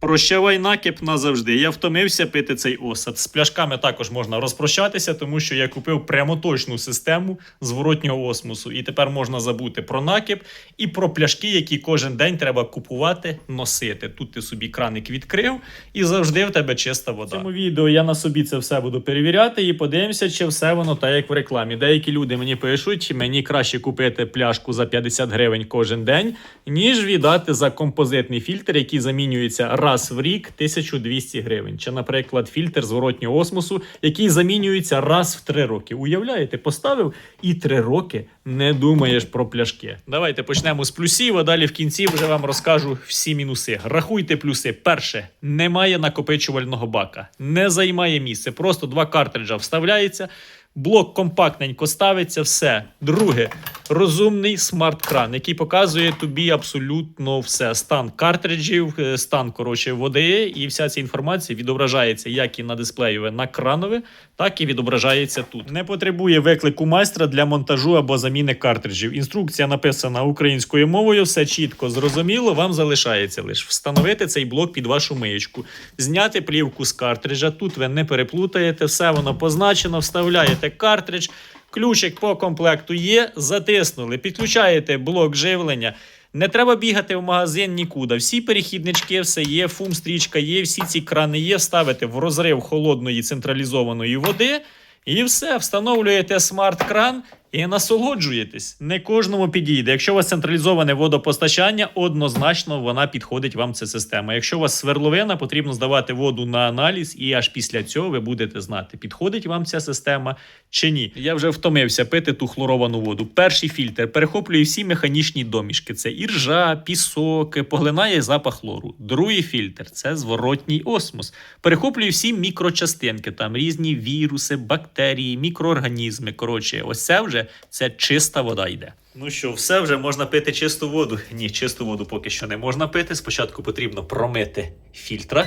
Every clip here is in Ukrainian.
Прощавай накіп назавжди. Я втомився пити цей осад. З пляшками також можна розпрощатися, тому що я купив прямоточну систему зворотнього осмосу. І тепер можна забути про накіп і про пляшки, які кожен день треба купувати, носити. Тут ти собі краник відкрив і завжди в тебе чиста вода. В цьому відео я на собі це все буду перевіряти і подивимося, чи все воно так, як в рекламі. Деякі люди мені пишуть, мені краще купити пляшку за 50 гривень кожен день, ніж віддати за композитний фільтр, який замінюється раз в рік 1200 гривень. Чи, наприклад, фільтр зворотнього осмосу, який замінюється раз в 3 роки. Уявляєте, поставив і 3 роки не думаєш про пляшки. Давайте почнемо з плюсів, а далі в кінці вже вам розкажу всі мінуси. Рахуйте плюси. Перше, немає накопичувального бака, не займає місце. Просто два картриджа вставляється. Блок компактненько ставиться, все. Друге, розумний смарт-кран, який показує тобі абсолютно все. Стан картриджів, е, стан коротше води, і вся ця інформація відображається як і на дисплею на кранове, так і відображається тут. Не потребує виклику майстра для монтажу або заміни картриджів. Інструкція написана українською мовою, все чітко зрозуміло. Вам залишається лише встановити цей блок під вашу миєчку, зняти плівку з картриджа. Тут ви не переплутаєте, все воно позначено, вставляєте картридж. Ключик по комплекту є, затиснули, підключаєте блок живлення. Не треба бігати в магазин нікуди. Всі перехіднички, все є, фум-стрічка є, всі ці крани є. Ставите в розрив холодної централізованої води. І все, встановлюєте смарт-кран і насолоджуєтесь. Не кожному підійде. Якщо у вас централізоване водопостачання, однозначно вона підходить вам ця система. Якщо у вас сверловина, потрібно здавати воду на аналіз, і аж після цього ви будете знати, підходить вам ця система чи ні. Я вже втомився пити ту хлоровану воду. Перший фільтр перехоплює всі механічні домішки. Це іржа, пісок, поглинає запах хлору. Другий фільтр це зворотній осмос. Перехоплює всі мікрочастинки, там різні віруси, бактерії, мікроорганізми. Коротше, ось це вже це чиста вода йде. Ну що, все вже можна пити чисту воду? Ні, чисту воду поки що не можна пити. Спочатку потрібно промити фільтра.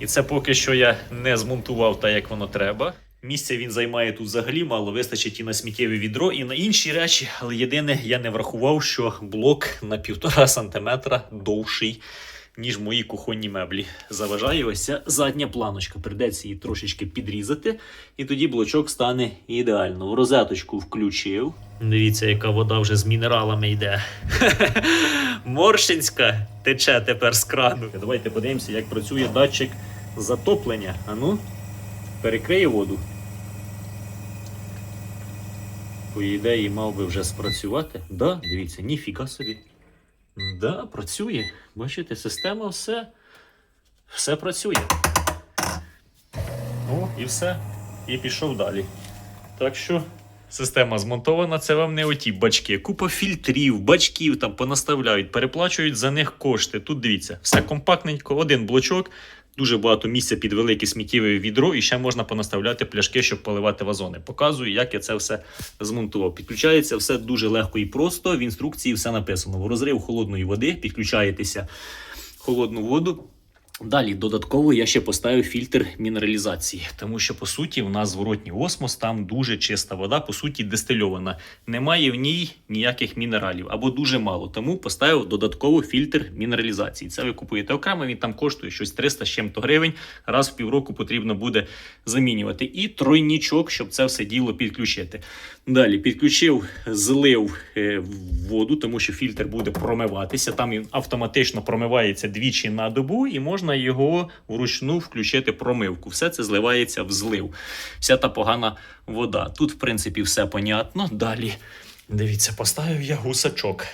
І це поки що я не змонтував так, як воно треба. Місця він займає тут взагалі мало, вистачить і на сміттєве відро, і на інші речі. Але єдине, я не врахував, що блок на півтора сантиметра довший, ніж мої кухонні меблі. Заважає ось ця задня планочка. Придеться її трошечки підрізати, і тоді блочок стане ідеально. В розеточку включив. Дивіться, яка вода вже з мінералами йде. Моршинська тече тепер з крану. Давайте подивимося, як працює датчик затоплення. Ану, перекриє воду. По ідеї мав би вже спрацювати. Да, дивіться, ніфіка собі. Да, працює. Бачите, система все, все працює. О, і все. І пішов далі. Так що система змонтована, це вам не оті бачки. Купа фільтрів, бачків там понаставляють, переплачують за них кошти. Тут дивіться, все компактненько, один блочок, дуже багато місця під велике сміттєве відро, і ще можна понаставляти пляшки, щоб поливати вазони. Показую, як я це все змонтував. Підключається все дуже легко і просто. В інструкції все написано. В розрив холодної води підключаєтеся холодну воду. Далі додатково я ще поставив фільтр мінералізації, тому що по суті в нас зворотній осмос, там дуже чиста вода, по суті, дистильована. Немає в ній ніяких мінералів або дуже мало. Тому поставив додатково фільтр мінералізації. Це ви купуєте окремо, він там коштує щось 300 з чим-то гривень. Раз в півроку потрібно буде замінювати. І тройнічок, щоб це все діло підключити. Далі підключив, злив е, воду, тому що фільтр буде промиватися. Там він автоматично промивається двічі на добу, і можна його вручну включити промивку. Все це зливається в злив. Вся та погана вода. Тут, в принципі, все понятно. Далі дивіться, поставив я гусачок.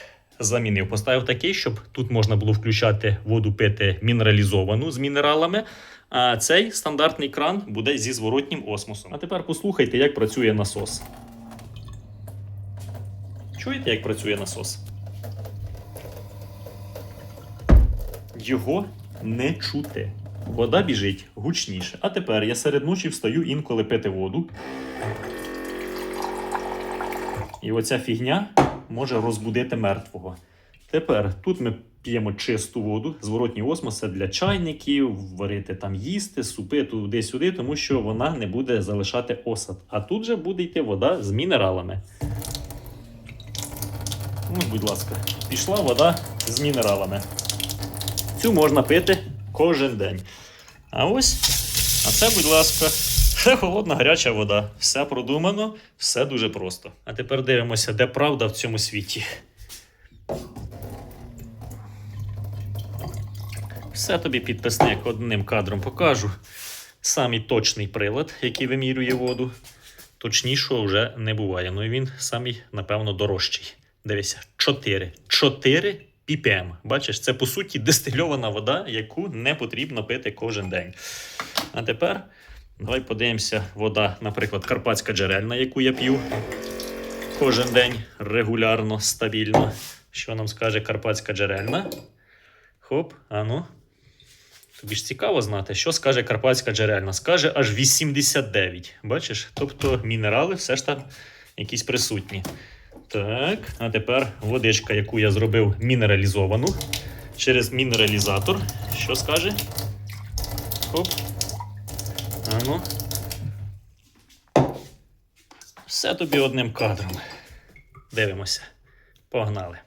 Замінив, поставив такий, щоб тут можна було включати воду пити мінералізовану з мінералами. А цей стандартний кран буде зі зворотнім осмосом. А тепер послухайте, як працює насос. Чуєте, як працює насос? Його не чути. Вода біжить гучніше. А тепер я серед ночі встаю інколи пити воду. І оця фігня може розбудити мертвого. Тепер тут ми п'ємо чисту воду, зворотній осмос це для чайників, варити там їсти, супи туди-сюди, тому що вона не буде залишати осад. А тут же буде йти вода з мінералами. Ну, будь ласка, пішла вода з мінералами. Цю можна пити кожен день. А ось, а це, будь ласка, холодна гаряча вода. Все продумано, все дуже просто. А тепер дивимося, де правда в цьому світі. Все тобі підписник одним кадром покажу. Самий точний прилад, який вимірює воду. Точнішого вже не буває. Ну і він самий, напевно, дорожчий. Дивися, 4. 4 ppm. Бачиш, це по суті дистильована вода, яку не потрібно пити кожен день. А тепер давай подивимося, вода, наприклад, карпатська джерельна, яку я п'ю кожен день регулярно, стабільно. Що нам скаже карпатська джерельна? Хоп, а ну. Тобі ж цікаво знати, що скаже карпатська джерельна. Скаже аж 89. Бачиш? Тобто мінерали все ж там якісь присутні. Так, а тепер водичка, яку я зробив мінералізовану через мінералізатор. Що скаже? Хоп. А ну. Все тобі одним кадром. Дивимося. Погнали.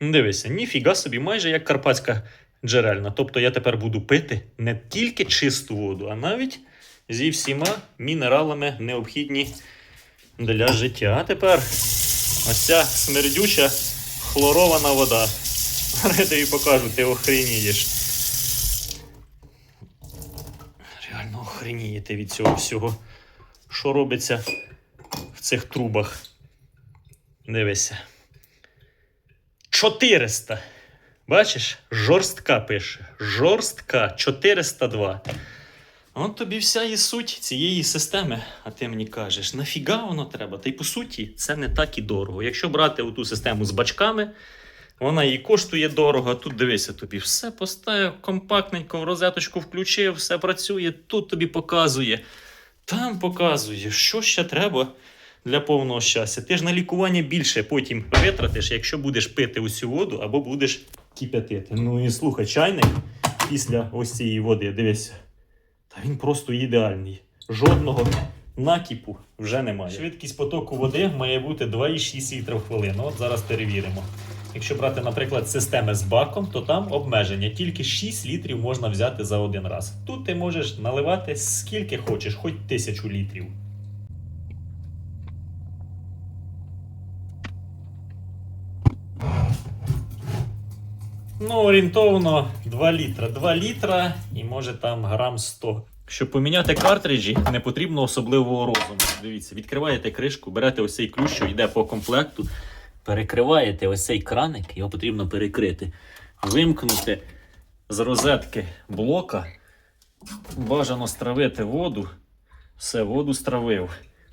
Дивися, ніфіга собі, майже як карпатська джерельна. Тобто я тепер буду пити не тільки чисту воду, а навіть зі всіма мінералами необхідні для життя. А тепер ось ця смердюча хлорована вода. Зараз я тобі покажу, ти охренієш. Реально охренієте від цього всього. Що робиться в цих трубах? Дивися. 400. Бачиш, жорстка пише. Жорстка 402. От тобі вся і суть цієї системи. А ти мені кажеш, нафіга воно треба? Та й по суті, це не так і дорого. Якщо брати оту систему з бачками, вона і коштує дорого. Тут дивися, тобі все поставив компактненько, в розеточку включив, все працює, тут тобі показує, там показує, що ще треба для повного щастя. Ти ж на лікування більше потім витратиш, якщо будеш пити усю воду або будеш кип'ятити. Ну і слухай, чайник після ось цієї води, дивися. Та він просто ідеальний. Жодного накіпу вже немає. Швидкість потоку води має бути 2,6 літрів в хвилину. От зараз перевіримо. Якщо брати, наприклад, системи з баком, то там обмеження. Тільки 6 літрів можна взяти за один раз. Тут ти можеш наливати скільки хочеш, хоч тисячу літрів. Ну, орієнтовно 2 літра. 2 літра і може там грам 100. Щоб поміняти картриджі, не потрібно особливого розуму. Дивіться, відкриваєте кришку, берете ось цей ключ, що йде по комплекту, перекриваєте ось цей краник, його потрібно перекрити, вимкнути з розетки блока, бажано стравити воду. Все, воду стравив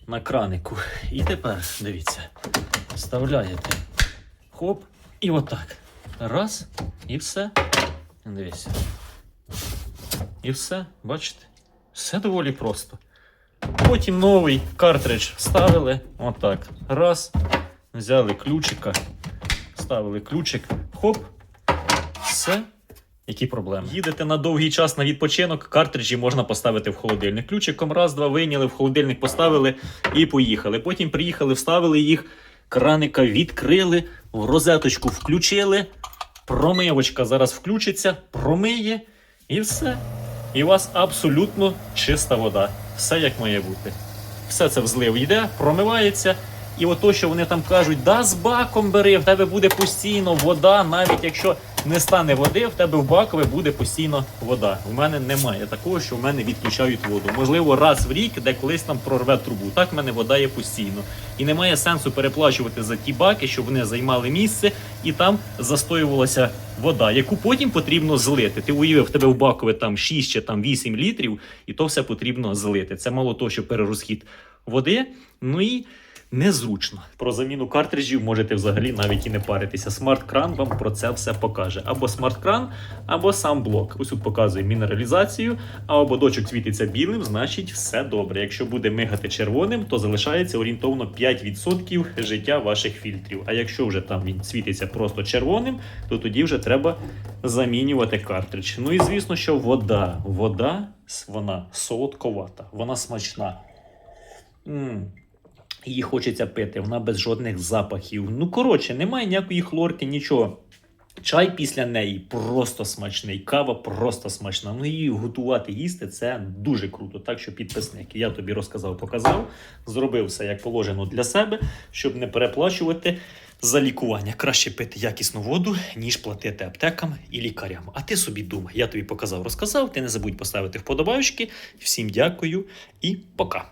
на кранику. І тепер, дивіться, вставляєте. Хоп, і отак. Раз, і все. Дивіться. І все, бачите? Все доволі просто. Потім новий картридж вставили. Отак. Раз. Взяли ключика, вставили ключик. Хоп. Все. Які проблеми? Їдете на довгий час на відпочинок, картриджі можна поставити в холодильник. Ключиком раз, два вийняли, в холодильник поставили і поїхали. Потім приїхали, вставили їх, краника відкрили, в розеточку включили. Промивочка зараз включиться, промиє і все. І у вас абсолютно чиста вода. Все як має бути. Все це в злив йде, промивається. І ото, що вони там кажуть, да, з баком бери, в тебе буде постійно вода, навіть якщо не стане води, в тебе в бакове буде постійно вода. У мене немає такого, що в мене відключають воду. Можливо, раз в рік, де колись там прорве трубу. Так в мене вода є постійно. І немає сенсу переплачувати за ті баки, щоб вони займали місце і там застоювалася вода, яку потім потрібно злити. Ти уявив, в тебе в бакове там 6 чи там 8 літрів, і то все потрібно злити. Це мало того, що перерозхід води. Ну і незручно. Про заміну картриджів можете взагалі навіть і не паритися. Смарт-кран вам про це все покаже. Або смарт-кран, або сам блок. Ось тут показує мінералізацію, а ободочок світиться білим, значить все добре. Якщо буде мигати червоним, то залишається орієнтовно 5% життя ваших фільтрів. А якщо вже там він світиться просто червоним, то тоді вже треба замінювати картридж. Ну і звісно, що вода. Вода вона солодковата, вона смачна. м Її хочеться пити, вона без жодних запахів. Ну, коротше, немає ніякої хлорки, нічого. Чай після неї просто смачний, кава просто смачна. Ну і готувати їсти це дуже круто. Так що підписник, я тобі розказав, показав, зробив все як положено для себе, щоб не переплачувати за лікування. Краще пити якісну воду, ніж платити аптекам і лікарям. А ти собі думай, я тобі показав, розказав. Ти не забудь поставити вподобайки. Всім дякую і пока.